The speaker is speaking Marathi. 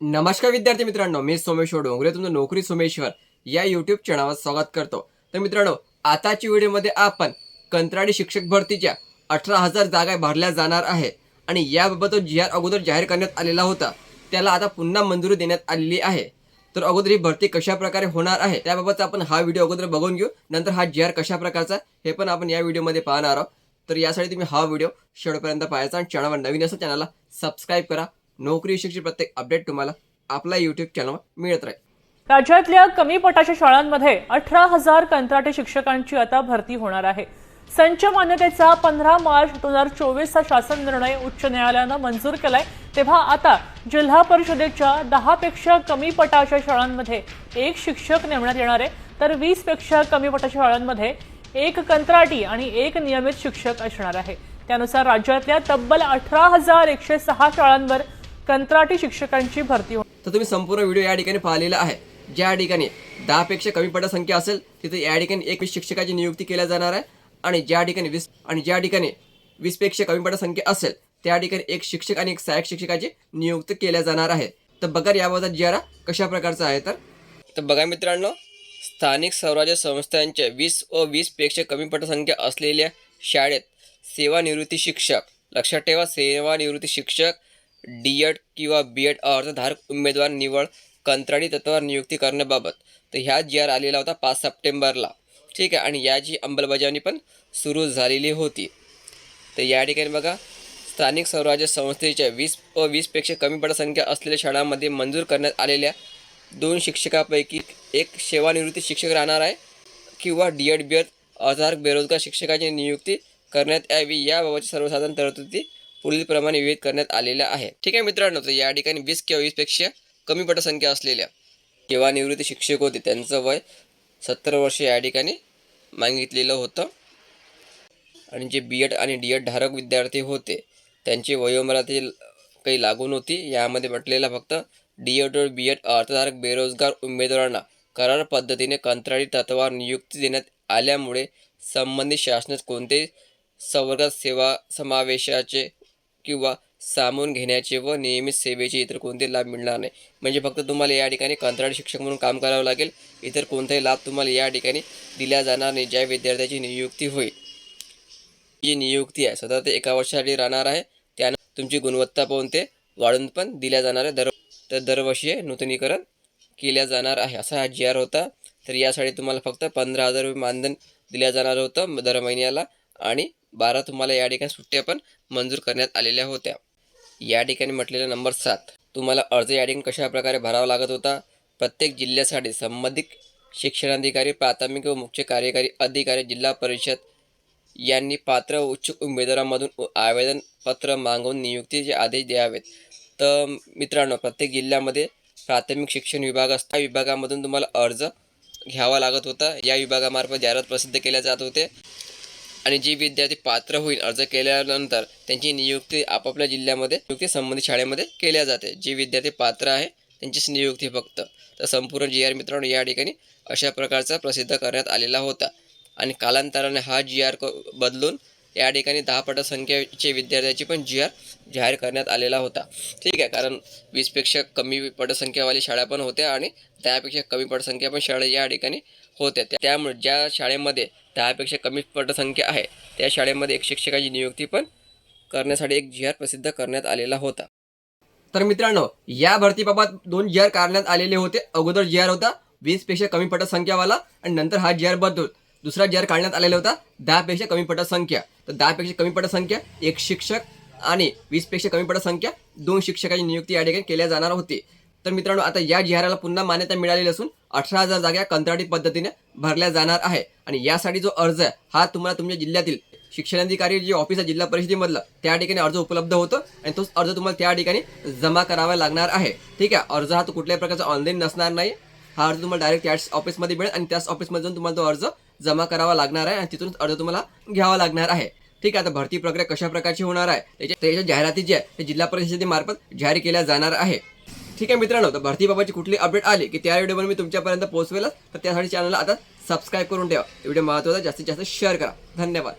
नमस्कार विद्यार्थी मित्रांनो मी सोमेश्वर डोंगरे तुमचं नोकरी सोमेश्वर या युट्यूब चॅनलवर स्वागत करतो. तर मित्रांनो आताच्या व्हिडिओमध्ये आपण कंत्राटी शिक्षक भरतीच्या अठरा हजार जागा भरल्या जाणार आहे आणि याबाबत जो जी आर अगोदर जाहीर करण्यात आलेला होता त्याला आता पुन्हा मंजुरी देण्यात आलेली आहे. तर अगोदर ही भरती कशा प्रकारे होणार आहे त्याबाबत आपण हा व्हिडिओ अगोदर बघून घेऊ नंतर हा जी आर कशा प्रकारचा हे पण आपण या व्हिडिओमध्ये पाहणार आहोत. तर यासाठी तुम्ही हा व्हिडिओ शेवटपर्यंत पाहायचा आणि चॅनलवर नवीन असं चॅनलला सबस्क्राईब करा. नोकरी विषयीची प्रत्येक अपडेट तुम्हाला आपल्या यूट्यूब चॅनलवर मिळत राहील. राज्यातल्या कमी पटाच्या शाळांमध्ये अठरा हजार कंत्राटी शिक्षकांची आता भरती होणार आहे. संच मान्यतेचा पंधरा मार्च दोन हजार चोवीसचा शासन निर्णय उच्च न्यायालयानं मंजूर केलाय. तेव्हा आता जिल्हा परिषदेच्या दहापेक्षा कमी पटाच्या शाळांमध्ये एक शिक्षक नेमण्यात येणार आहे. तर वीसपेक्षा कमी पटाच्या शाळांमध्ये एक कंत्राटी आणि एक नियमित शिक्षक असणार आहे. त्यानुसार राज्यातल्या तब्बल अठरा हजार एकशे सहा शाळांवर कंत्राटी शिक्षकांची भरती तर तुम्ही संपूर्ण व्हिडिओ या ठिकाणी पाहिलेला आहे. ज्या ठिकाणी दहापेक्षा कमी पटसंख्या असेल तिथे या ठिकाणी एकवीस शिक्षकाची नियुक्ती केल्या जाणार आहे. आणि ज्या ठिकाणी वीस आणि ज्या ठिकाणी वीसपेक्षा कमी पटा संख्या असेल त्या ठिकाणी एक शिक्षक आणि एक सहाय्यक शिक्षकाची नियुक्ती केल्या जाणार आहे. तर बघा याबाबत जिरा कशा प्रकारचा आहे तर. तर बघा मित्रांनो स्थानिक स्वराज्य संस्थांच्या वीस व वीसपेक्षा कमी पटसंख्या असलेल्या शाळेत सेवानिवृत्ती शिक्षक लक्षात ठेवा सेवानिवृत्ती शिक्षक डी एड किंवा बी एड अर्जधारक उमेदवार निवड कंत्राटी तत्वावर नियुक्ती करण्याबाबत. तर ह्या जी आर आलेला होता पाच सप्टेंबरला. ठीक आहे आणि याची अंमलबजावणी पण सुरू झालेली होती. तर या ठिकाणी बघा स्थानिक स्वराज्य संस्थेच्या वीस व वीसपेक्षा कमी पटसंख्या असलेल्या शाळांमध्ये मंजूर करण्यात आलेल्या दोन शिक्षकापैकी एक सेवानिवृत्ती शिक्षक राहणार आहे किंवा डी एड बी एड अर्धार बेरोजगार शिक्षकाची नियुक्ती करण्यात यावी याबाबतची सर्वसाधारण तरतुदी पुढीलप्रमाणे विविध करण्यात आलेल्या आहे ठीक आहे मित्रांनो तर या ठिकाणी वीस किंवा वीसपेक्षा कमी पटसंख्या असलेल्या किंवा निवृत्त शिक्षक होते. त्यांचं वय सत्तर वर्ष या ठिकाणी मागितलेलं होतं. आणि जे बी एड आणि डी एड धारक विद्यार्थी होते त्यांची वयोमर्यादेतील काही लागू नव्हती यामध्ये म्हटलेलं फक्त डी एड व बी एड अर्थधारक बेरोजगार उमेदवारांना करार पद्धतीने कंत्राटी तत्वावर नियुक्ती देण्यात आल्यामुळे संबंधित शासनात कोणते संवर्गात सेवा समावेशाचे किंवा सामावून घेण्याचे व नियमित सेवेचे इतर कोणते लाभ मिळणार नाही. म्हणजे फक्त तुम्हाला या ठिकाणी कंत्राटी शिक्षक म्हणून काम करावं लागेल. इतर कोणताही लाभ तुम्हाला या ठिकाणी दिला जाणार नाही ज्या विद्यार्थ्याची नियुक्ती होईल. जी नियुक्ती आहे सतत ते एका वर्षासाठी राहणार आहे. त्यानं तुमची गुणवत्ता पाहून ते वाढून पण दिल्या जाणार आहे. दर तर दरवर्षी नूतनीकरण केल्या जाणार आहे. असा हा जी आर होता. तर यासाठी तुम्हाला फक्त पंधरा हजार रुपये मानधन दिल्या जाणार होतं दर महिन्याला आणि बारा तुम्हाला या ठिकाणी सुट्ट्या पण मंजूर करण्यात आलेल्या होत्या. या ठिकाणी म्हटलेला नंबर सात. तुम्हाला अर्ज या ठिकाणी कशाप्रकारे भरावा लागत होता? प्रत्येक जिल्ह्यासाठी संबंधित शिक्षणाधिकारी प्राथमिक व मुख्य कार्यकारी अधिकारी जिल्हा परिषद यांनी पात्र व उच्च उमेदवारांमधून उ- आवेदन पत्र मागवून नियुक्तीचे आदेश द्यावेत. तर मित्रांनो प्रत्येक जिल्ह्यामध्ये प्राथमिक शिक्षण विभाग असतो. त्या विभागामधून तुम्हाला अर्ज घ्यावा लागत होता. या विभागामार्फत जाहिरात प्रसिद्ध केल्या जात होते आणि जे विद्यार्थी पात्र होईल अर्ज केल्यानंतर त्यांची नियुक्ती आपापल्या जिल्ह्यामध्ये नियुक्ती संबंधित शाळेमध्ये केल्या जाते. जे विद्यार्थी पात्र आहे त्यांचीच नियुक्ती फक्त. तर संपूर्ण जी आर मित्रांनो या ठिकाणी अशा प्रकारचा प्रसिद्ध करण्यात आलेला होता. आणि कालांतराने हा जी आर बदलून या ठिकाणी दहा पटसंख्येचे विद्यार्थ्याची पण जी आर जाहीर करण्यात आलेला होता. ठीक आहे कारण वीसपेक्षा कमी पटसंख्यावाली शाळा पण होत्या आणि दहापेक्षा कमी पटसंख्या पण शाळा या ठिकाणी होत्या. त्या- त्यामुळे ज्या शाळेमध्ये दहापेक्षा कमी पटसंख्या आहे त्या शाळेमध्ये एक शिक्षकाची नियुक्ती पण करण्यासाठी एक जी आर प्रसिद्ध करण्यात आलेला होता. तर मित्रांनो या भरतीबाबत दोन जी आर काढण्यात आलेले होते. अगोदर जी आर होता वीसपेक्षा कमी पटसंख्यावाला आणि नंतर हा जी आर बदल दुसरा जी काढण्यात आलेला होता. दहापेक्षा कमी पटसंख्या तर दहापेक्षा कमी पटसंख्या एक शिक्षक आणि वीसपेक्षा कमी पटसंख्या दोन शिक्षकाची नियुक्ती या ठिकाणी केल्या जाणार होती. तर मित्रांनो आता या जिहाराला पुन्हा मान्यता मिळालेली असून अठरा हजार जागा कंत्राटी पद्धतीने भरल्या जाणार आहे. आणि यासाठी जो अर्ज आहे हा तुम्हाला तुमच्या जिल्ह्यातील शिक्षणाधिकारी जे ऑफिस आहे जिल्हा परिषदेमधलं त्या ठिकाणी अर्ज उपलब्ध होतो आणि तोच अर्ज तुम्हाला त्या ठिकाणी जमा करावा लागणार आहे. ठीक आहे? अर्ज हा तो कुठल्याही प्रकारचा ऑनलाईन नसणार नाही. हा अर्ज तुम्हाला डायरेक्ट त्याच ऑफिसमध्ये मिळेल आणि त्याच ऑफिसमध्ये जाऊन तुम्हाला तो अर्ज जमा करावा लागणार आहे आणि तिथूनच अर्ज तुम्हाला घ्यावा लागणार आहे. ठीक आहे आता भरती प्रक्रिया कशा प्रकारची होणार आहे? त्याच्या त्याच्या जाहिराती जी आहे ते जिल्हा परिषदेमार्फत जाहीर केल्या जाणार आहे. ठीक आहे मित्रांनो तर भरतीबाबतची कुठली अपडेट आली की त्या व्हिडिओवर मी तुमच्यापर्यंत पोहोचवेलच. तर त्यासाठी चॅनलला आता सबस्क्राईब करून ठेवा. व्हिडिओ महत्त्वाचा जास्तीत जास्त शेअर करा. धन्यवाद.